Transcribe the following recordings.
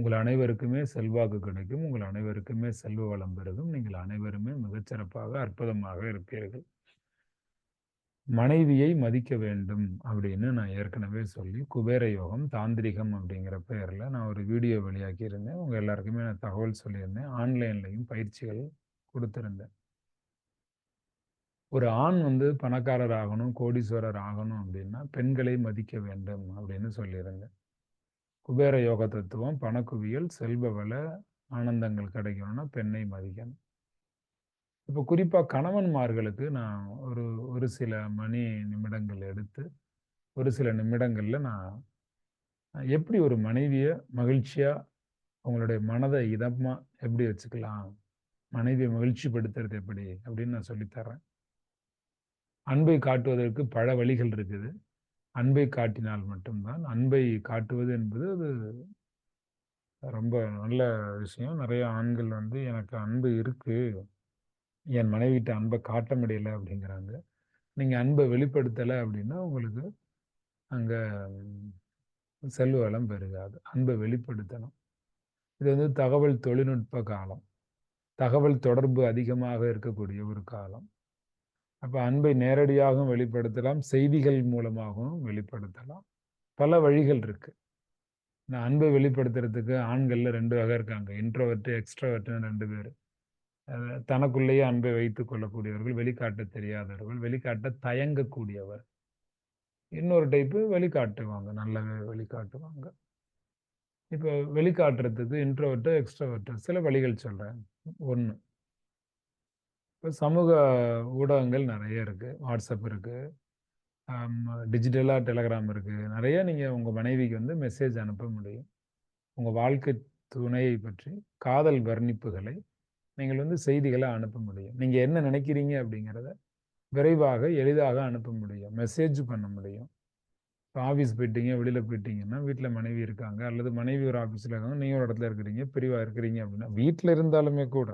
உங்கள் அனைவருக்குமே செல்வாக்கு கிடைக்கும். உங்கள் அனைவருக்குமே செல்வ வளம் பெருகும். நீங்கள் அனைவருமே மிகச்சிறப்பாக அற்புதமாக இருப்பீர்கள். மனைவியை மதிக்க வேண்டும் அப்படின்னு நான் ஏற்கனவே சொல்லி குபேர யோகம் தாந்திரிகம் அப்படிங்கிற பெயரில் நான் ஒரு வீடியோ வெளியாக்கி இருந்தேன் உங்கள் எல்லாருக்குமே நான் தகவல் சொல்லியிருந்தேன். ஆன்லைன்லையும் பயிற்சிகள் கொடுத்துருந்தேன். ஒரு ஆண் வந்து பணக்காரர் ஆகணும் கோடீஸ்வரர் ஆகணும் அப்படின்னா பெண்களை மதிக்க வேண்டும் அப்படின்னு சொல்லியிருந்தேன். குபேர யோக தத்துவம் பணக்குவியல் செல்வ வள ஆனந்தங்கள் கிடைக்கணும்னா பெண்ணை மதிக்கணும். இப்போ குறிப்பாக கணவன்மார்களுக்கு நான் ஒரு ஒரு சில மணி நிமிடங்கள் எடுத்து ஒரு சில நிமிடங்களில் நான் எப்படி ஒரு மனைவியை மகிழ்ச்சியாக அவங்களுடைய மனதை இதமாக எப்படி வச்சுக்கலாம் மனைவியை மகிழ்ச்சிப்படுத்துறது எப்படி அப்படின்னு நான் சொல்லித்தரேன் அன்பை காட்டுவதற்கு பல வழிகள் இருக்குது. அன்பை காட்டினால் மட்டும்தான். அன்பை காட்டுவது என்பது அது ரொம்ப நல்ல விஷயம். நிறைய ஆண்கள் வந்து எனக்கு அன்பு இருக்கு. என் மனைவிட்ட அன்பை காட்ட முடியல அப்படிங்கிறாங்க. நீங்க அன்பை வெளிப்படுத்தலை அப்படின்னா உங்களுக்கு அங்க செல்வளம் பெருகாது. அன்பை வெளிப்படுத்தணும். இது வந்து தகவல் தொழில்நுட்ப காலம். தகவல் தொடர்பு அதிகமாக இருக்கக்கூடிய ஒரு காலம். அப்போ அன்பை நேரடியாகவும் வெளிப்படுத்தலாம் செய்திகள் மூலமாகவும் வெளிப்படுத்தலாம். பல வழிகள் இருக்கு. இந்த அன்பை வெளிப்படுத்துறதுக்கு ஆண்களில் ரெண்டு வகை இருக்காங்க. இன்ட்ரோவர்ட்டு எக்ஸ்ட்ரோவர்ட்னு ரெண்டு பேர். தனக்குள்ளேயே அன்பை வைத்து கொள்ளக்கூடியவர்கள் வெளிக்காட்ட தெரியாதவர்கள் வெளிக்காட்ட தயங்கக்கூடியவர். இன்னொரு டைப்பு வெளிக்காட்டுவாங்க நல்லாவே வெளிக்காட்டுவாங்க. இப்போ வெளிக்காட்டுறதுக்கு இன்ட்ரோவர்ட்டு எக்ஸ்ட்ரோவர்ட்டு சில வழிகள் சொல்கிறேன் ஒன்று இப்போ சமூக ஊடகங்கள் நிறைய இருக்குது வாட்ஸ்அப் இருக்குது டிஜிட்டலாக டெலகிராம் இருக்குது நிறைய நீங்கள் உங்கள் மனைவிக்கு வந்து மெசேஜ் அனுப்ப முடியும். உங்கள் வாழ்க்கை துணையை பற்றி காதல் வர்ணிப்புகளை நீங்கள் வந்து செய்திகளை அனுப்ப முடியும். நீங்கள் என்ன நினைக்கிறீங்க அப்படிங்கிறத விரைவாக எளிதாக அனுப்ப முடியும். மெசேஜ் பண்ண முடியும். இப்போ ஆஃபீஸ் போயிட்டீங்க வெளியில் போயிட்டீங்கன்னா வீட்டில் மனைவி இருக்காங்க அல்லது மனைவி ஒரு ஆஃபீஸில் இருக்காங்க நீங்கள் ஒரு இடத்துல இருக்கிறீங்க பிரிவாக இருக்கிறீங்க அப்படின்னா வீட்டில் இருந்தாலுமே கூட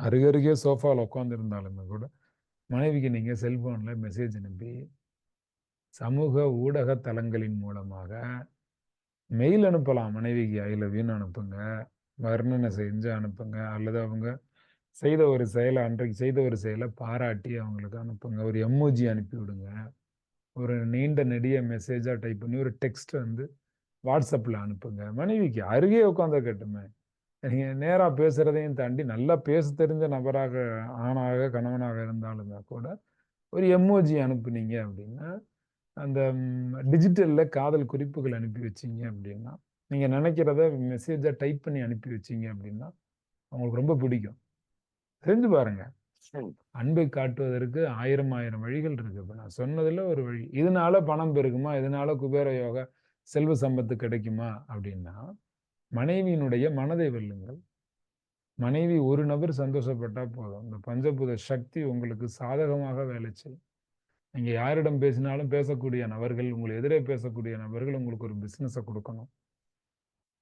அருகருகே சோஃபாவில் உட்காந்துருந்தாலுமே கூட மனைவிக்கு நீங்கள் செல்ஃபோனில் மெசேஜ் அனுப்பி சமூக ஊடக தளங்களின் மூலமாக மெயில் அனுப்பலாம். மனைவிக்கு ஐ லவ்யூன்னு அனுப்புங்க. வர்ணனை செஞ்சு அனுப்புங்க. அல்லது அவங்க செய்த ஒரு செயலை அன்றைக்கு செய்த ஒரு செயலை பாராட்டி அவங்களுக்கு அனுப்புங்க. ஒரு எம்ஓஜி அனுப்பி விடுங்க. ஒரு நீண்ட நெடிய மெசேஜாக டைப் பண்ணி ஒரு டெக்ஸ்ட் வந்து வாட்ஸ்அப்பில் அனுப்புங்க. மனைவிக்கு அருகே உட்காந்து கட்டுமே. நீங்கள் நேராக பேசுகிறதையும் தாண்டி நல்லா பேச தெரிஞ்ச நபராக ஆணாக கணவனாக இருந்தாலுமே கூட ஒரு எம்மோஜி அனுப்புனீங்க அப்படின்னா அந்த டிஜிட்டலில் காதல் குறிப்புகள் அனுப்பி வச்சிங்க அப்படின்னா நீங்கள் நினைக்கிறத மெசேஜாக டைப் பண்ணி அனுப்பி வச்சிங்க அப்படின்னா அவங்களுக்கு ரொம்ப பிடிக்கும். செஞ்சு பாருங்க. அன்பை காட்டுவதற்கு ஆயிரம் ஆயிரம் வழிகள் இருக்கு. இப்போ நான் சொன்னதுல ஒரு வழி இதனால பணம் பெருகுமா? இதனால குபேர யோகா செல்வ சம்பத்து கிடைக்குமா? அப்படின்னா மனைவியினுடைய மனதை வெல்லுங்கள். மனைவி ஒரு நபர் சந்தோஷப்பட்டால் போதும். இந்த பஞ்சபூத சக்தி உங்களுக்கு சாதகமாக வேலை செய்யும். நீங்கள் யாரிடம் பேசினாலும் பேசக்கூடிய நபர்கள் உங்களை எதிரே பேசக்கூடிய நபர்கள் உங்களுக்கு ஒரு பிஸ்னஸை கொடுக்கணும்.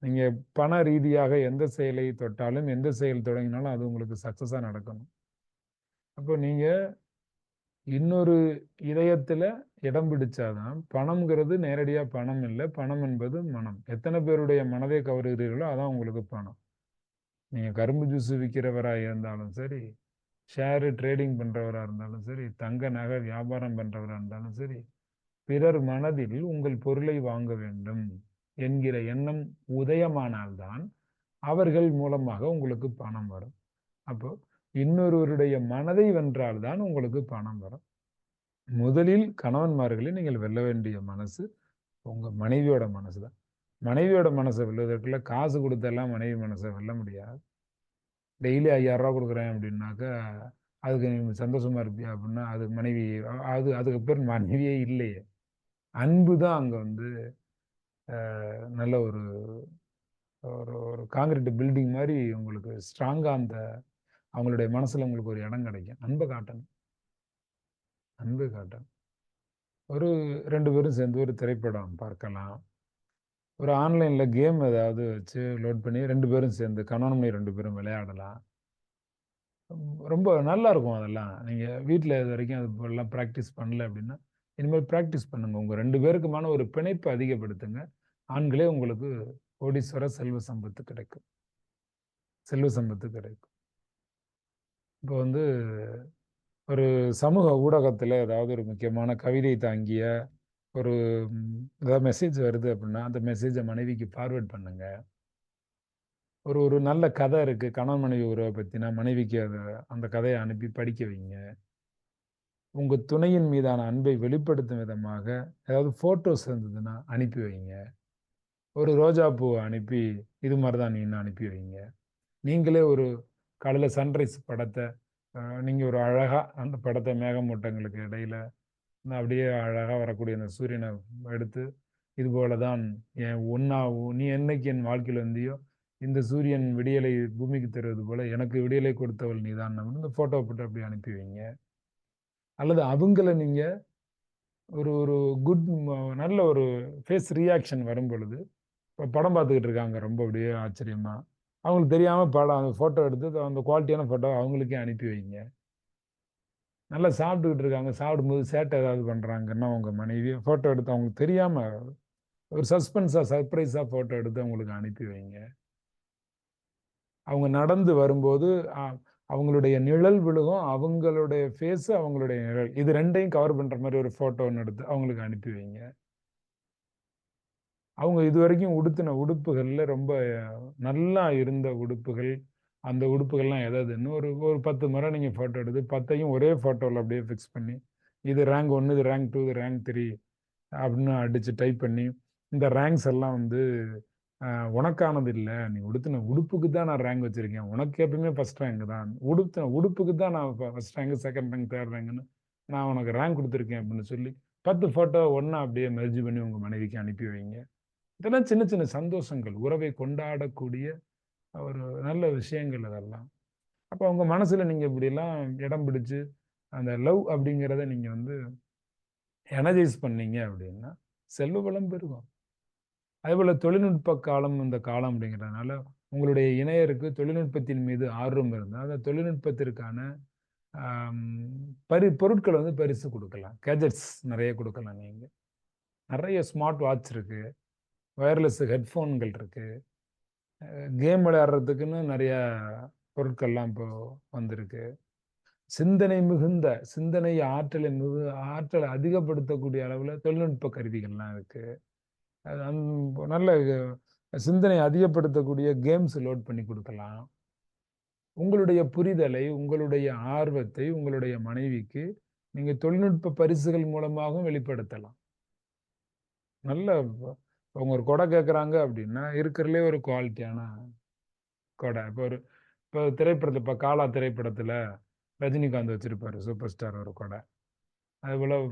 நீங்கள் பண ரீதியாக எந்த செயலை தொட்டாலும் எந்த செயல் தொடங்கினாலும் அது உங்களுக்கு சக்ஸஸாக நடக்கணும். அப்போ நீங்கள் இன்னொரு இதயத்துல இடம் பிடிச்சாதான் பணம்ங்கிறது நேரடியா பணம் இல்லை. பணம் என்பது மனம். எத்தனை பேருடைய மனதை கவருகிறீர்களோ அதான் உங்களுக்கு பணம். நீங்க கரும்பு ஜூஸ் விற்கிறவரா இருந்தாலும் சரி ஷேரு ட்ரேடிங் பண்றவரா இருந்தாலும் சரி தங்க நகை வியாபாரம் பண்றவரா இருந்தாலும் சரி பிறர் மனதில் உங்கள் பொருளை வாங்க வேண்டும் என்கிற எண்ணம் உதயமானால்தான் அவர்கள் மூலமாக உங்களுக்கு பணம் வரும். அப்போ இன்னொருவருடைய மனதை வென்றால்தான் உங்களுக்கு பணம் வரும். முதலில் கணவன்மார்களை நீங்கள் வெல்ல வேண்டிய மனசு உங்கள் மனைவியோட மனசு தான் மனைவியோட மனசை வெல்வதற்குள்ள காசு கொடுத்தெல்லாம் மனைவி மனசை வெல்ல முடியாது. டெய்லி ஐயாயிரரூவா கொடுக்குறேன் அப்படின்னாக்கா அதுக்கு நீ சந்தோஷமா இருப்பியா அப்படின்னா அது மனைவி அது அதுக்கு பேர் மனைவியே இல்லையே. அன்பு தான் அங்கே வந்து நல்ல ஒரு ஒரு ஒரு காங்கிரீட் பில்டிங் மாதிரி உங்களுக்கு ஸ்ட்ராங்காக அந்த அவங்களுடைய மனசில் உங்களுக்கு ஒரு இடம் கிடைக்கும். அன்பை காட்டணும். அன்பு காட்டணும். ஒரு ரெண்டு பேரும் சேர்ந்து ஒரு திரைப்படம் பார்க்கலாம். ஒரு ஆன்லைனில் கேம் ஏதாவது வச்சு லோட் பண்ணி ரெண்டு பேரும் சேர்ந்து கணவன் ரெண்டு பேரும் விளையாடலாம். ரொம்ப நல்லா இருக்கும் அதெல்லாம். நீங்கள் வீட்டில் இது வரைக்கும் அது எல்லாம் ப்ராக்டிஸ் பண்ணல அப்படின்னா இனிமேல் ப்ராக்டிஸ் பண்ணுங்க. உங்கள் ரெண்டு பேருக்குமான ஒரு பிணைப்பு அதிகப்படுத்துங்க. ஆண்களே உங்களுக்கு கோடீஸ்வர செல்வ சம்பத்து கிடைக்கும். செல்வ சம்பத்து கிடைக்கும். இப்போ வந்து ஒரு சமூக ஊடகத்தில் ஏதாவது ஒரு முக்கியமான கவிதை தாங்கிய ஒரு ஏதாவது மெசேஜ் வருது அப்படின்னா அந்த மெசேஜை மனைவிக்கு ஃபார்வர்ட் பண்ணுங்க. ஒரு ஒரு நல்ல கதை இருக்குது கணவன் மனைவி உறவை பற்றினா மனைவிக்கு அதை அந்த கதையை அனுப்பி படிக்க வைங்க. உங்கள் துணையின் மீதான அன்பை வெளிப்படுத்தும் விதமாக ஏதாவது ஃபோட்டோஸ் இருந்ததுன்னா அனுப்பி வைங்க. ஒரு ரோஜா பூவை அனுப்பி இது மாதிரி தான் நீன்னு அனுப்பி வைங்க. நீங்களே ஒரு காலையில் சன்ரைஸ் படத்தை நீங்கள் ஒரு அழகாக அந்த படத்தை மேகமூட்டங்களுக்கு இடையில அப்படியே அழகாக வரக்கூடிய அந்த சூரியனை எடுத்து இது போல தான் என் ஒன்றா நீ என்னைக்கு என் வாழ்க்கையில் வந்தியோ இந்த சூரியன் விடியலை பூமிக்கு தருவது போல் எனக்கு விடியலை கொடுத்தவள் நீதான். இந்த ஃபோட்டோ போட்டு அப்படி அனுப்பி வைங்க. அல்லது அவங்கள நீங்கள் ஒரு ஒரு குட் நல்ல ஒரு ஃபேஸ் ரியாக்ஷன் வரும் பொழுது இப்போ படம் பார்த்துக்கிட்டு இருக்காங்க ரொம்ப அப்படியே ஆச்சரியமாக அவங்களுக்கு தெரியாமல் படம் அந்த ஃபோட்டோ எடுத்து அந்த குவாலிட்டியான ஃபோட்டோ அவங்களுக்கே அனுப்பி வைங்க. நல்லா சாப்பிட்டுக்கிட்டு இருக்காங்க. சாப்பிடும்போது சேட்டை ஏதாவது பண்ணுறாங்கன்னா உங்கள் மனைவி ஃபோட்டோ எடுத்து அவங்களுக்கு தெரியாமல் ஒரு சஸ்பென்ஸாக சர்ப்ரைஸாக ஃபோட்டோ எடுத்து அவங்களுக்கு அனுப்பி வைங்க. அவங்க நடந்து வரும்போது அவங்களுடைய நிழல் விழுகும். அவங்களுடைய ஃபேஸு அவங்களுடைய நிழல். இது ரெண்டையும் கவர் பண்ணுற மாதிரி ஒரு ஃபோட்டோ ஒன்று எடுத்து அவங்களுக்கு அனுப்பி வைங்க. அவங்க இது வரைக்கும் உடுத்தின உடுப்புகளில் ரொம்ப நல்லா இருந்த உடுப்புகள். அந்த உடுப்புகள்லாம் எதாவதுன்னு ஒரு ஒரு பத்து முறை நீங்கள் ஃபோட்டோ எடுத்து பத்தையும் ஒரே ஃபோட்டோவில் அப்படியே ஃபிக்ஸ் பண்ணி இது ரேங்க் ஒன்று இது ரேங்க் டூ இது ரேங்க் த்ரீ அப்படின்னு அடித்து டைப் பண்ணி இந்த ரேங்க்ஸ் எல்லாம் வந்து உனக்கானது இல்லை. நீ உடுத்தின உடுப்புக்கு தான் நான் ரேங்க் வச்சுருக்கேன். உனக்கு எப்பயுமே ஃபஸ்ட் ரேங்க் தான். உடுத்தின உடுப்புக்கு தான் நான் first rank second rank third ரேங்க்னு நான் உனக்கு ரேங்க் கொடுத்துருக்கேன் அப்படின்னு சொல்லி பத்து ஃபோட்டோ ஒன்றா அப்படியே மெர்ஜி பண்ணி உங்கள் மனைவிக்கு அனுப்பி வைங்க. இதெல்லாம் சின்ன சின்ன சந்தோஷங்கள். உறவை கொண்டாடக்கூடிய ஒரு நல்ல விஷயங்கள் அதெல்லாம். அப்போ உங்கள் மனசில் நீங்கள் இப்படிலாம் இடம் பிடிச்சு அந்த லவ் அப்படிங்கிறத நீங்கள் வந்து எனர்ஜைஸ் பண்ணீங்க அப்படின்னா செல்வ வளம் பெருகும். அதேபோல் தொழில்நுட்ப காலம் இந்த காலம் அப்படிங்கிறதுனால உங்களுடைய இணையருக்கு தொழில்நுட்பத்தின் மீது ஆர்வம் இருந்தால் அந்த தொழில்நுட்பத்திற்கான பரி பொருட்களை வந்து பரிசு கொடுக்கலாம். கேஜெட்ஸ் நிறைய கொடுக்கலாம் நீங்கள் நிறைய ஸ்மார்ட் வாட்ச் இருக்குது வயர்லெஸ் ஹெட்ஃபோன்கள் இருக்குது கேம் விளையாடுறதுக்குன்னு நிறையா பொருட்கள்லாம் இப்போ வந்திருக்கு. சிந்தனை மிகுந்த சிந்தனை ஆற்றலை மிகு ஆற்றலை அதிகப்படுத்தக்கூடிய அளவில் தொழில்நுட்ப கருவிகள்லாம் இருக்குது நல்ல சிந்தனை அதிகப்படுத்தக்கூடிய கேம்ஸ் லோட் பண்ணி கொடுக்கலாம். உங்களுடைய புரிதலை உங்களுடைய ஆர்வத்தை உங்களுடைய மனைவிக்கு நீங்கள் தொழில்நுட்ப பரிசுகள் மூலமாகவும் வெளிப்படுத்தலாம். நல்ல அவங்க ஒரு கொடை கேட்குறாங்க அப்படின்னா இருக்கிறதுலே ஒரு குவாலிட்டியான கொடை. இப்போ ஒரு இப்போ திரைப்படத்தில் இப்போ காலா திரைப்படத்தில் ரஜினிகாந்த் வச்சுருப்பார் சூப்பர் ஸ்டார் ஒரு கொடை. அதுபோல்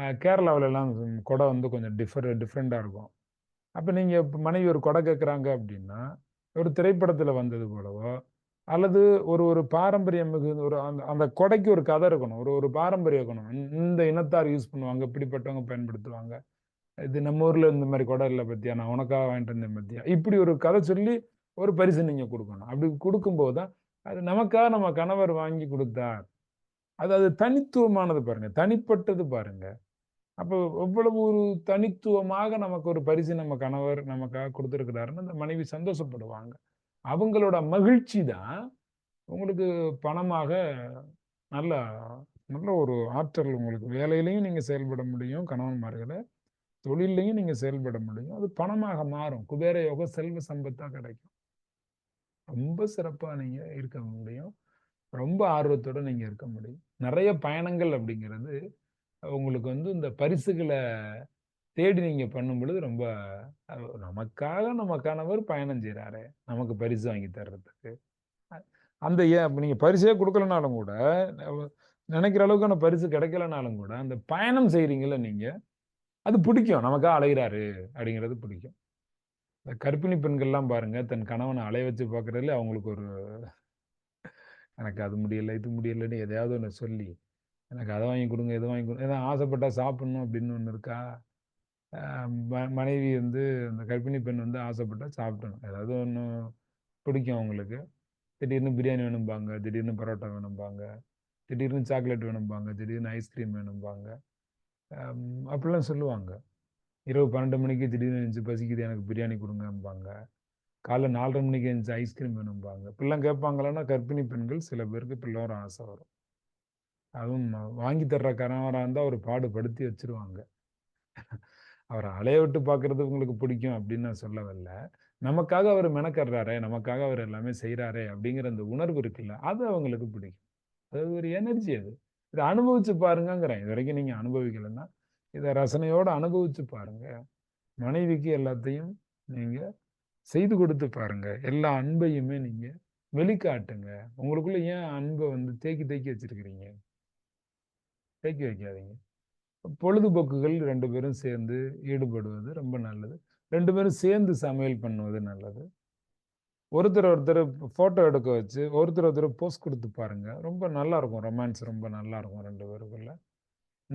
கேரளாவிலலாம் கொடை வந்து கொஞ்சம் டிஃபர் டிஃப்ரெண்ட்டாக இருக்கும். அப்போ நீங்கள் இப்போ மனைவி ஒரு கொடை கேட்குறாங்க அப்படின்னா ஒரு திரைப்படத்தில் வந்தது போலவோ அல்லது ஒரு ஒரு பாரம்பரியம் மிகுந்த ஒரு அந்த அந்த கொடைக்கு ஒரு கதை இருக்கணும். ஒரு ஒரு பாரம்பரியம் இருக்கணும் இந்த- இந்த இனத்தார் யூஸ் பண்ணுவாங்க இப்படிப்பட்டவங்க பயன்படுத்துவாங்க. இது நம்ம ஊர்ல இந்த மாதிரி குடம் இல்லை பத்தியா? நான் உனக்காக வாங்கிட்டு வந்தேன் பத்தியா? இப்படி ஒரு கதை சொல்லி ஒரு பரிசு நீங்க கொடுக்கணும். அப்படி கொடுக்கும்போது தான் அது நமக்காக நம்ம கணவர் வாங்கி கொடுத்தார். அது அது தனித்துவமானது பாருங்க. தனிப்பட்டது பாருங்க. அப்போ எவ்வளவு ஒரு தனித்துவமாக நமக்கு ஒரு பரிசு நம்ம கணவர் நமக்காக கொடுத்துருக்கிறாருன்னு அந்த மனைவி சந்தோஷப்படுவாங்க. அவங்களோட மகிழ்ச்சி தான் உங்களுக்கு பணமாக நல்ல நல்ல ஒரு ஆற்றல் உங்களுக்கு. வேலையிலையும் நீங்கள் செயல்பட முடியும் கணவன்மார்களை. தொழிலையும் நீங்க செயல்பட முடியும். அது பணமாக மாறும். குபேர யோகம் செல்வ சம்பத்தா கிடைக்கும். ரொம்ப சிறப்பா நீங்க இருக்க முடியும். ரொம்ப ஆர்வத்தோட நீங்க இருக்க முடியும். நிறைய பயணங்கள் அப்படிங்கிறது உங்களுக்கு வந்து இந்த பரிசுகளை தேடி நீங்க பண்ணும் பொழுது ரொம்ப நமக்காக நம்ம கணவர் பயணம் செய்றாரு. நமக்கு பரிசு வாங்கி தர்றதுக்கு. அந்த ஏன் நீங்கள் நீங்க பரிசே கொடுக்கலனாலும் கூட நினைக்கிற நினைக்கிற அளவுக்கான பரிசு கிடைக்கலனாலும் கூட அந்த பயணம் செய்கிறீங்கள நீங்க அது பிடிக்கும். நமக்காக அலைகிறாரு அப்படிங்கிறது பிடிக்கும். இந்த கர்ப்பிணி பெண்கள்லாம் பாருங்க தன் கணவனை அலைய வச்சு பார்க்கறதுல அவங்களுக்கு ஒரு எனக்கு அது முடியலை இது முடியலைன்னு எதையாவது ஒன்று சொல்லி எனக்கு அதை வாங்கி கொடுங்க இதை வாங்கி கொடுங்க ஏதாவது ஆசைப்பட்டா சாப்பிட்ணும் அப்படின்னு ஒன்று இருக்கா? ம- மனைவி வந்து அந்த கர்ப்பிணி பெண் வந்து ஆசைப்பட்டா சாப்பிடணும். ஏதாவது ஒன்று பிடிக்கும் அவங்களுக்கு. திடீர்னு பிரியாணி வேணும்பாங்க திடீர்னு பரோட்டா வேணும்பாங்க திடீர்னு சாக்லேட் வேணும்பாங்க திடீர்னு ஐஸ்கிரீம் வேணும்பாங்க. அப்படிலாம் சொல்லுவாங்க. இரவு பன்னெண்டு மணிக்கு திடீர்னு எழுந்துச்சு பசிக்குது எனக்கு பிரியாணி கொடுங்கம்பாங்க. காலைல நாலரை மணிக்கு எழுந்துச்சு ஐஸ்கிரீம் வேணும்பாங்க. இப்படிலாம் கேட்பாங்களான்னா கர்ப்பிணி பெண்கள் சில பேருக்கு இப்படிலாம் ஆசை வரும். அதுவும் வாங்கி தர்ற கணவராக இருந்தால் அவர் பாடுபடுத்தி வச்சிருவாங்க. அவரை அலைய விட்டு பார்க்கறது உங்களுக்கு பிடிக்கும் அப்படின்னு நான் சொல்ல வரல நமக்காக அவர் மெனக்கடுறாரே நமக்காக அவர் எல்லாமே செய்கிறாரே அப்படிங்கிற அந்த உணர்வு இருக்குல்ல அது அவங்களுக்கு பிடிக்கும். அது ஒரு எனர்ஜி அது. இதை அனுபவிச்சு பாருங்கங்கிறேன். இது வரைக்கும் நீங்கள் அனுபவிக்கலைன்னா இதை ரசனையோடு அனுபவிச்சு பாருங்க. மனைவிக்கு எல்லாத்தையும் நீங்கள் செய்து கொடுத்து பாருங்க. எல்லா அன்பையுமே நீங்கள் வெளிக்காட்டுங்க. உங்களுக்குள்ள ஏன் அன்பை வந்து தேக்கி தேக்கி வச்சிருக்கிறீங்க? தேக்கி வைக்காதீங்க. பொழுதுபோக்குகள் ரெண்டு பேரும் சேர்ந்து ஈடுபடுவது ரொம்ப நல்லது. ரெண்டு பேரும் சேர்ந்து சமையல் பண்ணுவது நல்லது. ஒருத்தர் ஒருத்தர் ஃபோட்டோ எடுக்க வச்சு ஒருத்தர் ஒருத்தர் போஸ்ட் கொடுத்து பாருங்க. ரொம்ப நல்லா இருக்கும் ரொமான்ஸ் ரொம்ப நல்லா இருக்கும் ரெண்டு பேருக்குள்ள.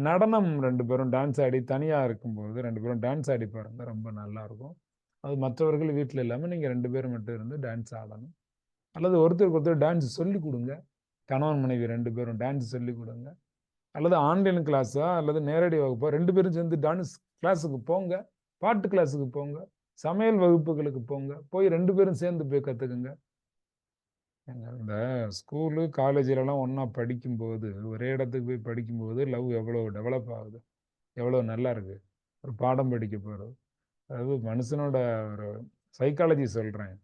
நடனம் ரெண்டு பேரும் டான்ஸ் ஆடி தனியாக இருக்கும்போது ரெண்டு பேரும் டான்ஸ் ஆடி பாருங்க. ரொம்ப நல்லா இருக்கும் அது மற்றவர்கள் வீட்டில் இல்லாமல் நீங்கள் ரெண்டு பேரும் மட்டும் இருந்து டான்ஸ் ஆடணும். அல்லது ஒருத்தருக்கு ஒருத்தர் டான்ஸ் சொல்லி கொடுங்க. கணவன் மனைவி ரெண்டு பேரும் டான்ஸ் சொல்லி கொடுங்க. அல்லது ஆன்லைன் கிளாஸா அல்லது நேரடி வகுப்பா ரெண்டு பேரும் சேர்ந்து டான்ஸ் கிளாஸுக்கு போங்க. பாட்டு கிளாஸுக்கு போங்க. சமையல் வகுப்புகளுக்கு போங்க. போய் ரெண்டு பேரும் சேர்ந்து போய் கற்றுக்குங்க இந்த ஸ்கூலு காலேஜிலலாம் ஒன்றா படிக்கும்போது ஒரே இடத்துக்கு போய் படிக்கும்போது லவ் எவ்வளோ டெவலப் ஆகுது? எவ்வளோ நல்லா இருக்குது ஒரு பாடம் படிக்க போகிறது அதாவது மனுஷனோட ஒரு சைக்காலஜி சொல்கிறேன்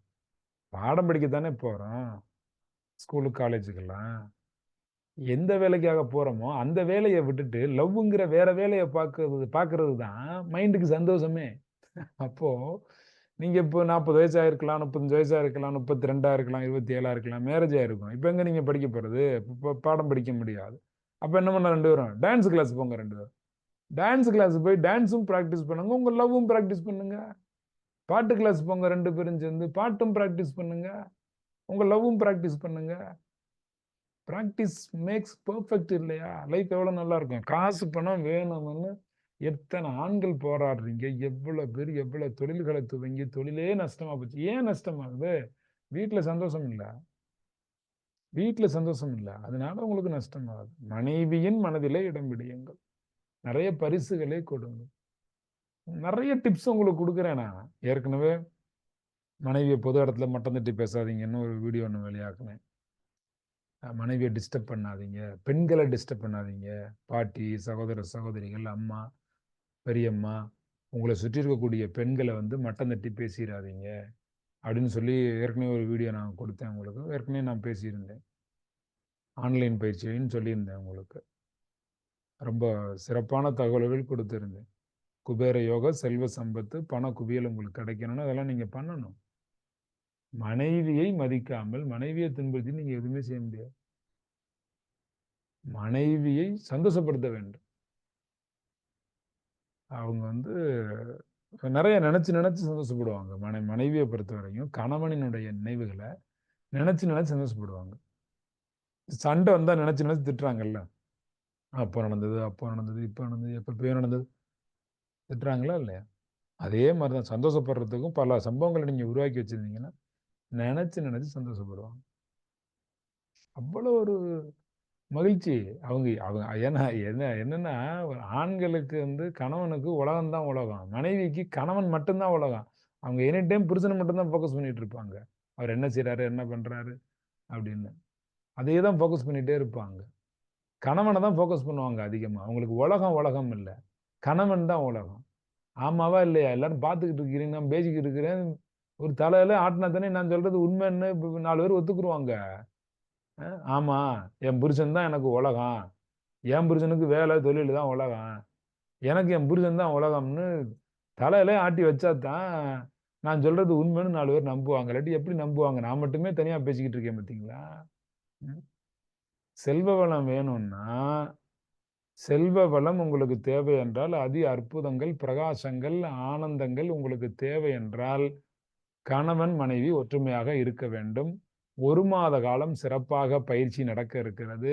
பாடம் படிக்க தானே போகிறோம் ஸ்கூலு காலேஜுக்கெல்லாம். எந்த வேலைக்காக போகிறோமோ அந்த வேலையை விட்டுட்டு லவ்ங்கிற வேற வேலையை பார்க்கறது பார்க்கறது தான் மைண்டுக்கு சந்தோஷமே. அப்போது நீங்கள் இப்போ நாற்பது வயசாக இருக்கலாம் முப்பத்தஞ்சு வயசாக இருக்கலாம் முப்பத்தி ரெண்டாக இருக்கலாம் இருபத்தி ஏழாக இருக்கலாம் மேரேஜ் ஆகிருக்கும் இப்போ எங்கே நீங்கள் படிக்க போகிறது இப்போ பாடம் படிக்க முடியாது. அப்போ என்ன பண்ண ரெண்டு பேரும்? டான்ஸ் கிளாஸ் போங்க ரெண்டு பேரும். டான்ஸ் கிளாஸ் போய் டான்ஸும் ப்ராக்டிஸ் பண்ணுங்க. உங்கள் லவ்வும் ப்ராக்டிஸ் பண்ணுங்க. பாட்டு கிளாஸ் போங்க ரெண்டு பேரும் சேர்ந்து. பாட்டும் ப்ராக்டிஸ் பண்ணுங்க. உங்கள் லவ்வும் ப்ராக்டிஸ் பண்ணுங்க. ப்ராக்டிஸ் மேக்ஸ் பர்ஃபெக்ட் இல்லையா? லைஃப் எவ்வளோ நல்லா இருக்கும். காசு பணம் வேணும்னு எத்தனை ஆண்கள் போராடுறீங்க? எவ்வளோ பேர் எவ்வளோ தொழில்களை துவங்கி தொழிலே நஷ்டமா போச்சு. ஏன் நஷ்டமாகுது வீட்டில் சந்தோஷம் இல்லை. வீட்டில் சந்தோஷம் இல்லை. அதனால உங்களுக்கு நஷ்டமாகுது. மனைவியின் மனதிலே இடம் பிடியுங்கள். நிறைய பரிசுகளை கொடுங்க. நிறைய டிப்ஸ் உங்களுக்கு கொடுக்குறேன் நான். ஏற்கனவே மனைவியை பொது இடத்துல மட்டம் தட்டி பேசாதீங்கன்னு ஒரு வீடியோ ஒன்று வெளியாக்குனேன் மனைவியை டிஸ்டர்ப் பண்ணாதீங்க. பெண்களை டிஸ்டர்ப் பண்ணாதீங்க. பாட்டி சகோதர சகோதரிகள் அம்மா பெரியம்மா உங்களை சுற்றி இருக்கக்கூடிய பெண்களை வந்து மட்டம் தட்டி பேசிடாதீங்க அப்படின்னு சொல்லி ஏற்கனவே ஒரு வீடியோ நான் கொடுத்தேன் உங்களுக்கு. ஏற்கனவே நான் பேசியிருந்தேன். ஆன்லைன் பயிற்சின்னு சொல்லியிருந்தேன் உங்களுக்கு. ரொம்ப சிறப்பான தகவல்கள் கொடுத்துருந்தேன். குபேர யோகா செல்வ சம்பத்து பண குவியல் உங்களுக்கு கிடைக்கணும்னு அதெல்லாம் நீங்கள் பண்ணணும். மனைவியை மதிக்காமல் மனைவியை துன்புறுத்தி நீங்கள் எதுவுமே செய்ய முடியாது. மனைவியை சந்தோஷப்படுத்த வேண்டும். அவங்க வந்து நிறைய நினச்சி நினச்சி சந்தோஷப்படுவாங்க. மனை மனைவியை பொறுத்த வரைக்கும் கணவனினுடைய நினைவுகளை நினச்சி நினச்சி சந்தோஷப்படுவாங்க. சண்டை வந்தால் நினச்சி நினச்சி திட்டுறாங்கல்ல? அப்போ நடந்தது அப்போ நடந்தது இப்போ நடந்தது எப்போ நடந்தது. திட்டுறாங்களா இல்லையா? அதே மாதிரி தான் சந்தோஷப்படுறதுக்கும் பல சம்பவங்களை நீங்கள் உருவாக்கி வச்சுருந்தீங்கன்னா நினச்சி நினச்சி சந்தோஷப்படுவாங்க. அவ்வளோ ஒரு மகிழ்ச்சி. அவங்க அவங்க ஏன்னா என்ன என்னன்னா ஆண்களுக்கு வந்து கணவனுக்கு உலகம் தான் உலகம். மனைவிக்கு கணவன் மட்டும்தான் உலகம். அவங்க எனி டைம் புருஷனை மட்டும்தான் ஃபோக்கஸ் பண்ணிட்டு இருப்பாங்க. அவர் என்ன செய்கிறாரு என்ன பண்ணுறாரு அப்படின்னு. அதையே தான் ஃபோக்கஸ் பண்ணிகிட்டே இருப்பாங்க. கணவனை தான் ஃபோக்கஸ் பண்ணுவாங்க அதிகமாக அவங்களுக்கு உலகம் உலகம் இல்லை. கணவன் தான் உலகம். ஆமாவா இல்லையா? எல்லாரும் பார்த்துக்கிட்டு இருக்கிறீங்க நான் பேசிக்கிட்டு இருக்கிறேன். ஒரு தலையில ஆட்டினா தானே நான் சொல்றது உண்மைன்னு நாலு பேர் ஒத்துக்குருவாங்க. ஆமாம் என் புருஷன் தான் எனக்கு உலகம். என் புருஷனுக்கு வேலை தொழில் தான் உலகம். எனக்கு என் புருஷன் தான் உலகம்னு தலையில ஆட்டி வச்சா தான் நான் சொல்கிறது உண்மைன்னு நாலு பேர் நம்புவாங்க. இல்லாட்டி எப்படி நம்புவாங்க? நான் மட்டுமே தனியாக பேசிக்கிட்டு இருக்கேன் பார்த்தீங்களா செல்வ வளம் வேணும்னா செல்வ வளம் உங்களுக்கு தேவை என்றால் அதி அற்புதங்கள் பிரகாசங்கள் ஆனந்தங்கள் உங்களுக்கு தேவை என்றால் கணவன் மனைவி ஒற்றுமையாக இருக்க வேண்டும். ஒரு மாத காலம் சிறப்பாக பயிற்சி நடக்க இருக்கிறது.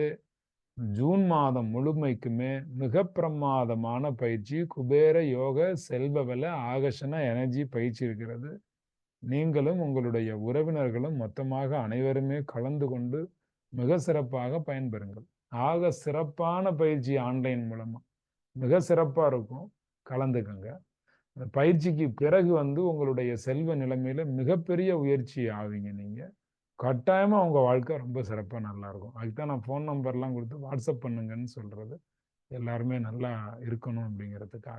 ஜூன் மாதம் முழுமைக்குமே மிக பிரமாதமான பயிற்சி. குபேர யோக செல்வவல ஆகர்ஷண எனர்ஜி பயிற்சி இருக்கிறது. நீங்களும் உங்களுடைய உறவினர்களும் மொத்தமாக அனைவருமே கலந்து கொண்டு மிக சிறப்பாக பயன்பெறுங்கள். ஆக சிறப்பான பயிற்சி ஆன்லைன் மூலமாக மிக சிறப்பாக இருக்கும். கலந்துக்கங்க. அந்த பயிற்சிக்கு பிறகு வந்து உங்களுடைய செல்வ நிலைமையில மிகப்பெரிய உயர்ச்சி ஆவீங்க நீங்கள் கட்டாயமாக அவங்க வாழ்க்கை ரொம்ப சிறப்பாக நல்லாயிருக்கும் அதுக்கு தான் நான் ஃபோன் நம்பர்லாம் கொடுத்து வாட்ஸ்அப் பண்ணுங்கன்னு சொல்கிறது எல்லாருமே நல்லா இருக்கணும் அப்படிங்கிறதுக்காக.